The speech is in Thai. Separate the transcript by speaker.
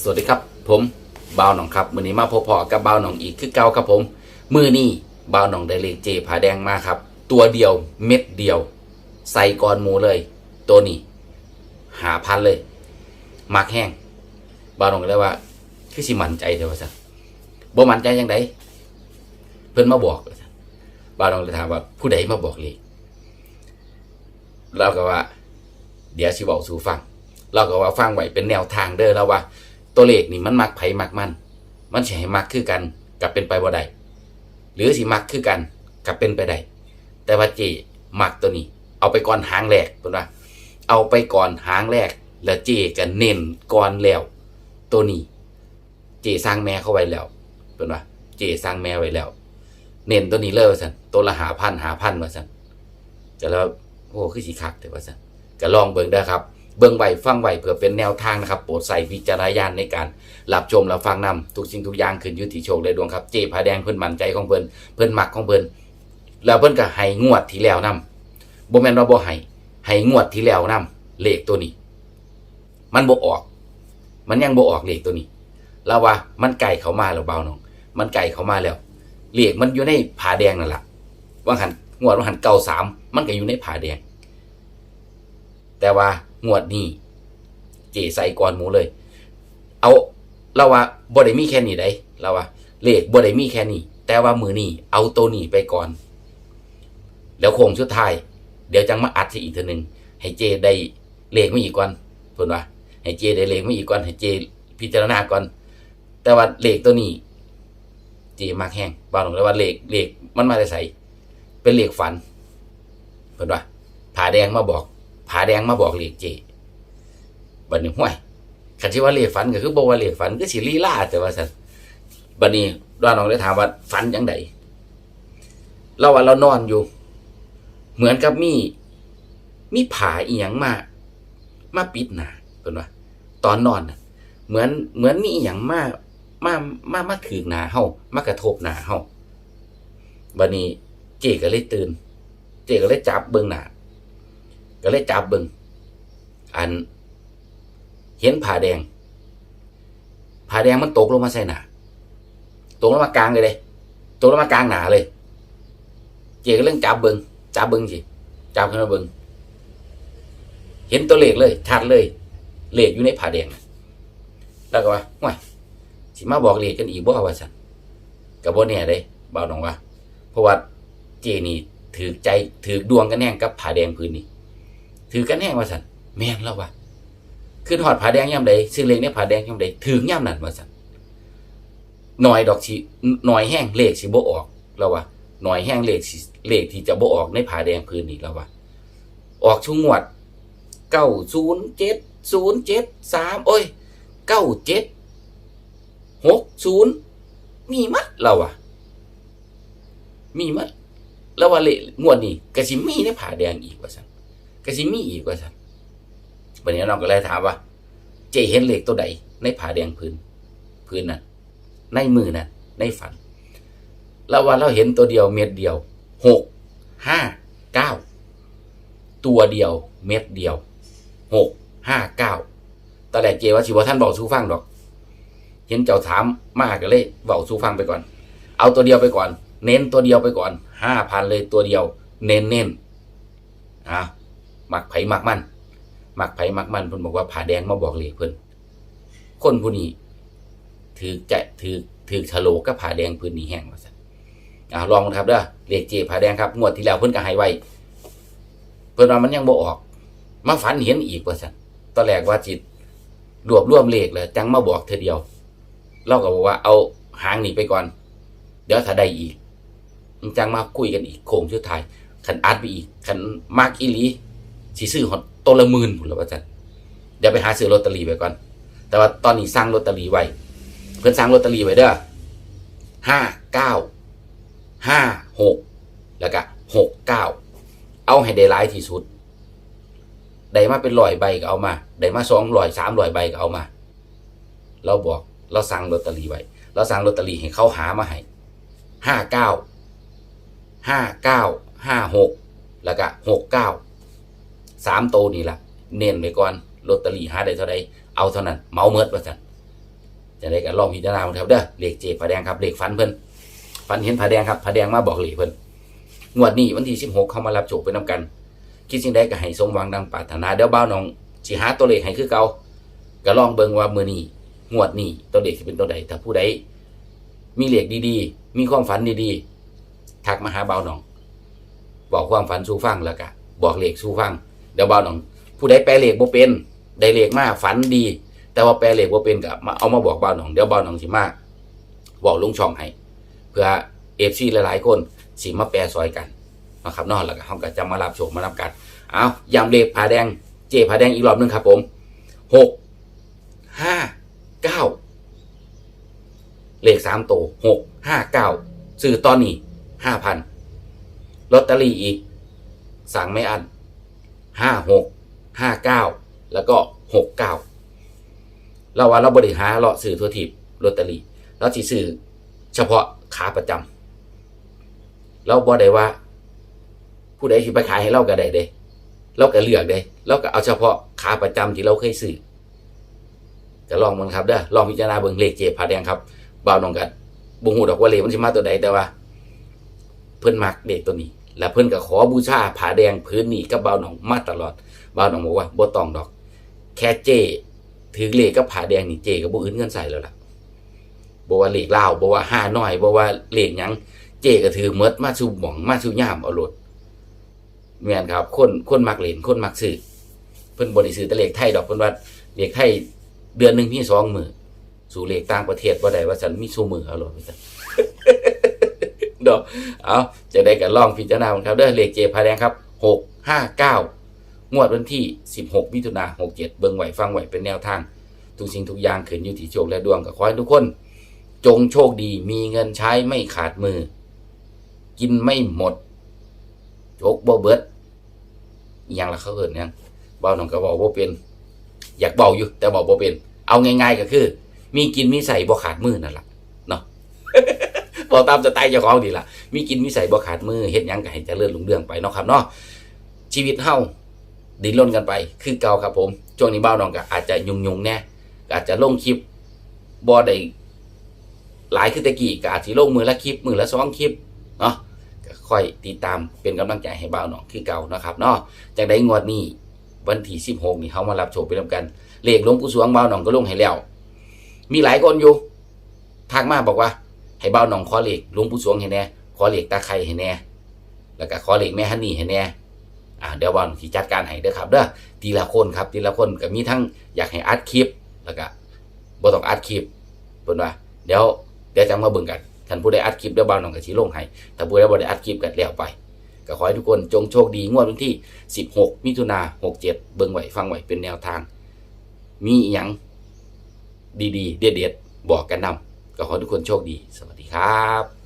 Speaker 1: สวัสดีครับ ผมบ่าวหนองครับมือนี้มาพบพอกับบ่าวหนองอีกคือเก่าครับผม มือนี้บ่าวหนองได้เลขเจผาแดงมาครับ ตัวเดียวเม็ดเดียว ใส่ก้อนหมูเลย ตัวนี้ หาพันเลยมักแห้งบ่าวหนองก็เลยว่า คือสิมันใจเถอะว่าซะบ่มันใจยังไงเพิ่อนมาบอกบ่าวหนองเลยถามว่า ผู้ใดมาบอกเลขเราก็ว่า เดี๋ยวสิบอกสู่ฟังเราก็ว่าฟังไว้เป็นแนวทางเด้อแล้วว่า ตัวเลขนี่มันมักไผมักมัน มันสิให้มักคือกันกับเป็นไปบ่ได้หรือสิมักคือกันกับเป็นไปได้แต่ว่าเจมักตัวนี้ เอาไปก่อนหางแรกเพิ่นว่าเอาไปก่อนหางแรก แล้วเจก็เน้นก่อนแล้ว ตัวนี้ เจสร้างแม่เข้าไว้แล้วเพิ่นว่าเจสร้างแม่ไว้แล้ว เน้นตัวนี้เลยว่าซั่นตัวละหาพันหาพันว่าซั่นจะแล้วโอ้คือสิคักแต่ว่าซั่นก็ลองเบิ่งเด้ครับ เบิ่งไว้ฟังไว้เพื่อเป็นแนวทางนะครับโปรดใส่วิจารณญาณในการรับชมรับฟังนำทุกสิ่งทุกอย่างขึ้นอยู่ที่โชคและดวงครับ เจผาแดงเพิ่นมั่นใจของเพิ่นเพิ่นมักของเพิ่นแล้วเพิ่นก็ให้งวดที่แล้วนํบ่แม่นว่าบ่ให้ให้งวดที่แล้วนํเลขตัวนี้ มันบ่ออก มันยังบ่ออกเลขตัวนี้แล้วว่ามันไก่เขามาแล้วเบาน้อง มันไก่เขามาแล้วเลขมันอยู่ในผาแดงนั่นแหละว่าหันงวดว่าหันเก่าสามมันก็อยู่ในผาแดง แต่ว่า งวดนี้ เจใส่ก่อนหมูเลย เอาเราว่าบ่ได้มีแค่นี้ได้เราว่าเลขบ่ได้มีแค่นี้ แต่ว่ามือนี้เอาตัวนี้ไปก่อน แล้วโค้งสุดไทยเดี๋ยวจังมาอัดสิอีกเทีนึงให้เจได้เลขมาอีกก่อนเพิ่นว่าให้เจได้เลขมาอีกก่อนให้เจพิจารณาก่อน แต่ว่าเลขตัวนี้ เจมากแห้งบ่าวลงเลยว่าเลขเลขมันมาได้ใส่เป็นเลขฝันเพิ่นว่าผ่าแดงมาบอก ผาแดงมาบอกเลขเจบัดนี้ห้วยคันที่ว่าเลขฝันก็คือบอกว่าเลขฝันก็สิลีลาแต่ว่าซั่นบัดนี้ด้านน้องเลยถามว่าฝันจังไดเราว่าเรานอนอยู่ เหมือนกับมีมีผาอีหยังมามาปิดหนาเพิ่นว่าตอนนอนน่ะเหมือนเหมือนมีอีหยังมามามามาถือหนาเฮามากระทบหนาเฮาบัดนี้เจก็เลยตื่น เจก็เลยจับเบิ่งหนา ก็เลยจับเบิงอัน เห็นผ้าแดงผ้าแดงมันตกลงมาใส่หนาตกลงมากลางเลยเลยตกลงมากลางหนาเลย เจก็เรื่องจับเบิงจับเบิงสิจับขึ้นมาเบิงเห็นตัวเลขเลยชัดเลยเลขอยู่ในผ้าแดงแล้วก็ว่าห่วยสิมาบอกเลขกันอีกบ่ว่าสันกับบ่เนี่ยเด้บ่าวน้องว่าเพราะว่าเจนี่ถือใจถือดวงกันแน่งกับผ้าแดงพื้นนี้ ถือกันแห้งว่าสันแม่นแล้ววะขึ้นหอดผาแดงย่ำใดซื้อเลขเนี่ยผาแดงย่ำใดถือย่ำนั่นว่าสันหน่อยดอกชีหน่อยแห้งเลขสิบ่ออกแล้ววะหน่อยแห้งเลขเลขที่จะบ่ออกในผาแดงพื้นนี้แล้ววะออกชุงวดเก้าศูนย์เจ็ดศูนย์เจ็ดสามโอ้ยเก้าเจ็ดหกศูนย์มีมัดแล้วะมีมัดแล้วว่าเลงวดนี้กระสิมีในผาแดงอีกว่าสัน ก็สิมีอีกว่าสันวันนี้น้องก็เลยถามว่า เจเห็นเหล็กตัวใดในผาแดงพื้น พื้นนั้นในมือนั้นในฝัน แล้วว่าเราเห็นตัวเดียวเม็ดเดียวหกห้าเก้าตัวเดียวเม็ดเดียวหกห้าเก้าตอนแรกเจว่าชิว่าท่านบอกสู้ฟังดอก เห็นเจ้าถามมากก็เลยบอกสู้ฟังไปก่อน เอาตัวเดียวไปก่อน เน้นตัวเดียวไปก่อนห้าพันเลยตัวเดียว เน้นเน้นอะ มักไผมักมันมักไผมักมันเพิ่นบอกว่าผ่าแดงมาบอกเลขเพิ่นคนผู้นี้ถือจะถือถือฉลกกับผาแดงพื้นนี้แห้งว่าซั่นอ่าลองนครับเด้อเลขเจผ่าแดงครับงวดที่แล้วเพิ่นก็ให้ไว้เพิ่นว่ามันยังบ่ออก มาฝันเห็นอีกว่าซั่นตอนแรกว่าจิตรวบรวมเลขแล้วจังมาบอกเธอเดียว เราก็บอกว่าเอาหางหนีไปก่อน เดี๋ยวถ้าได้อีกจังมาคุยกันอีกโค้งสุดท้ายคันอัดไปอีกคันมากอีลี สิซื้อหอดตัวละหมื่นพุ่นละว่าจันเดี๋ยวไปหาซื้อลอตเตอรี่ไว้ก่อน แต่ว่าตอนนี้สร้างลอตเตอรี่ไว้เพื่อนสร้างลอตเตอรี่ไว้เด้อห้าเก้าห้าหกแล้วก็หกเก้าเอาให้ได้หลายที่สุดได้มาเป็นร้อยใบก็เอามาได้มาสองร้อยสามร้อยใบก็เอามา เราบอกเราสั่งลอตเตอรี่ไว้เราสั่งลอตเตอรี่ให้เขาหามาให้ห้าเก้าห้าเก้าห้าหกแล้วก็หกเก้า สามโตนี่แหละเน้นไว้ก่อนลอตเตอรี่หาได้เท่าใดเอาเท่านั้นเมาเมิดว่าสั่นจะได้กันลองพิจารณาครับเด้อเลขเจผาแดงครับเลขฟันเพิ่นฟันเห็นผาแดงครับผาแดงมาบอกเลขเพิ่นงวดนี้วันที่16เข้ามารับโจกไปนํกัน คิดสิ่งใดก็ให้สมหวังดังปรารถนาเดี๋ยวบ้าน้องสิหาตัวเลขให้คือเก่าก็ลองเบิ่งว่ามื้อนี้งวดนี้ตัวเลขสิเป็นตัวใดถ้าผู้ใดมีเหลขดีๆ มีความฝันดีๆทักมาหาบ้าวน้อง บอกความฝันสู่ฟังแล้วก็บอกเหลขสู่ฟัง เดี๋ยวบ้าวน้องผู้ใดแปลเลขบ่เป็นได้เลขมาฝันดี แต่ว่าแปลเลขบ่เป็นก็มาเอามาบอกบ้าวน้องเดี๋ยวบ้าวน้องสิมาบอกลุงช่องให้เพื่อ FC หลายๆคนสิมาแปลซอยกันนะครับนอกแล้วก็เฮาก็จะมารับโชคมารับกันเอายำเลขผาแดงเจผาแดงอีกรอบหนึงครับผมหกห้าเก้าเลขสามโตหกห้าเก้าซื้อตอนนี้ห้าพันลอตเตอรี่อีกสั่งไม่อัน ห้าหกห้าเก้าแล้วก็หกเก้าเราว่าเราบริหารเราสื่อทัวทิพย์ลอตเตอรี่เราสิซื้อเฉพาะขาประจำเราบ่ได้ว่า ผู้ใดสิไปขายให้เราก็ได้เด้เราก็เลือกเด้เราก็เอาเฉพาะขาประจำที่เราเคยซื้อจะลองมันครับเด้อลองพิจารณาเบิ่งเลขเจผาแดงครับบ่าวนองกันบ่ฮู้ดอกว่าเลขมันสิมาตัวใดแต่ว่า เพิ่นมักเลขตัวนี้ แล้วเพิ่นก็ขอบูชาผาแดงพื้นนี้กับบ่าวน้องมาตลอดบ่าวน้องบอกว่าบ่ต้องดอก แค่เจถือเลขกับผาแดงนี่เจก็บ่อื่นเงินใส่แล้วล่ะบ่ว่าเลขลาวบ่ว่าห้าน้อยบ่ว่าเลขหยังเจก็ถือหมดมาสู่หม่องมาสู่ามเอาโลดแม่นครับ คนคนมักเล่นคนมักซื้อเพิ่นบ่ได้ซื้อแต่เลขไทยดอกเพิ่นว่าเลขไทยเดือนหนึ่งมีสองมือสู่เลขต่างประเทศบ่ได้ว่าฉันมีสู่มือเอาโลดว่าซั่ นดอกเอาจะได้กันลองพิจารณาครับเด้อเลขเจพายแดงครับ659งวดวันที่ 16มิถุนายน67เบิ่งไหวฟังไหวเป็นแนวทาง ทุกสิ่งทุกอย่างขึ้นอยู่ที่โชคและดวงก็ขอให้ทุกคน จงโชคดีมีเงินใช้ไม่ขาดมือ กินไม่หมดโจกบ่เบิดอย่างละเขาเอินยังเบาหนองก็บอกบ่เป็น อยากเบาอยู่แต่บอกบ่เป็น เอาง่ายๆก็คือ มีกินมีใส่บ่ขาดมือนั่นล่ะเนาะ บอตามสไตล์เจ้าของดีล่ะ มีกินมีใส่บ่ขาดมือเฮ็ดหยังก็ให้เจริญรุ่งเรืองไปเนาะครับเนาะชีวิตเฮาดิ้นรนกันไป คือเก่าครับผมช่วงนี้เบาหนองก็อาจจะยุ่งๆแน่อาจจะลงคลิปบ่ได้หลายคือตะกี้ก็อาจสิลงมือละคลิปมือละสองคลิปเนาะก็ค่อยติดตามเป็นกำลังใจให้บ่าวหนองคือเก่านะครับเนาะจากได้งวดนี้วันที่16นี่เขามารับโชคไปนํกันเลขหลวงปู่สวงบ่าวหนองก็ลงให้แล้วมีหลายคนอยู่ทักมาบอกว่า ให้บ่าวหนองขอเหลขหลวงปู่สวงให้แน่ขอเหลขตาไข่ให้แน่แล้วก็ขอเหลขแม่ฮันนี่ให้แน่อ่าเดี๋ยวบ่าวหนองสิจัดการให้เด้อครับเด้อทีละคนครับทีละคนก็มีทั้งอยากให้อัดคลิปแล้วก็บ่ต้องอัดคลิปเพิ่นว่าเดี๋ยวเดี๋ยวจะมาเบิ่งกันท่านผู้ใดอัดคลิปเดี๋ยวบ่าวหนองก็สิลงให้ถ้าผู้ใดบ่ได้อัดคลิปกันแล้วไปก็ขอให้ทุกคนจงโชคดีงวดวันที่ 16 มิถุนา67 เบิ่งไว้ฟังไว้เป็นแนวทาง มีอหยังดีๆ เด็ดๆ บอกกันนำก็ขอให้ทุกคนโชคดีสวัสดี ครับ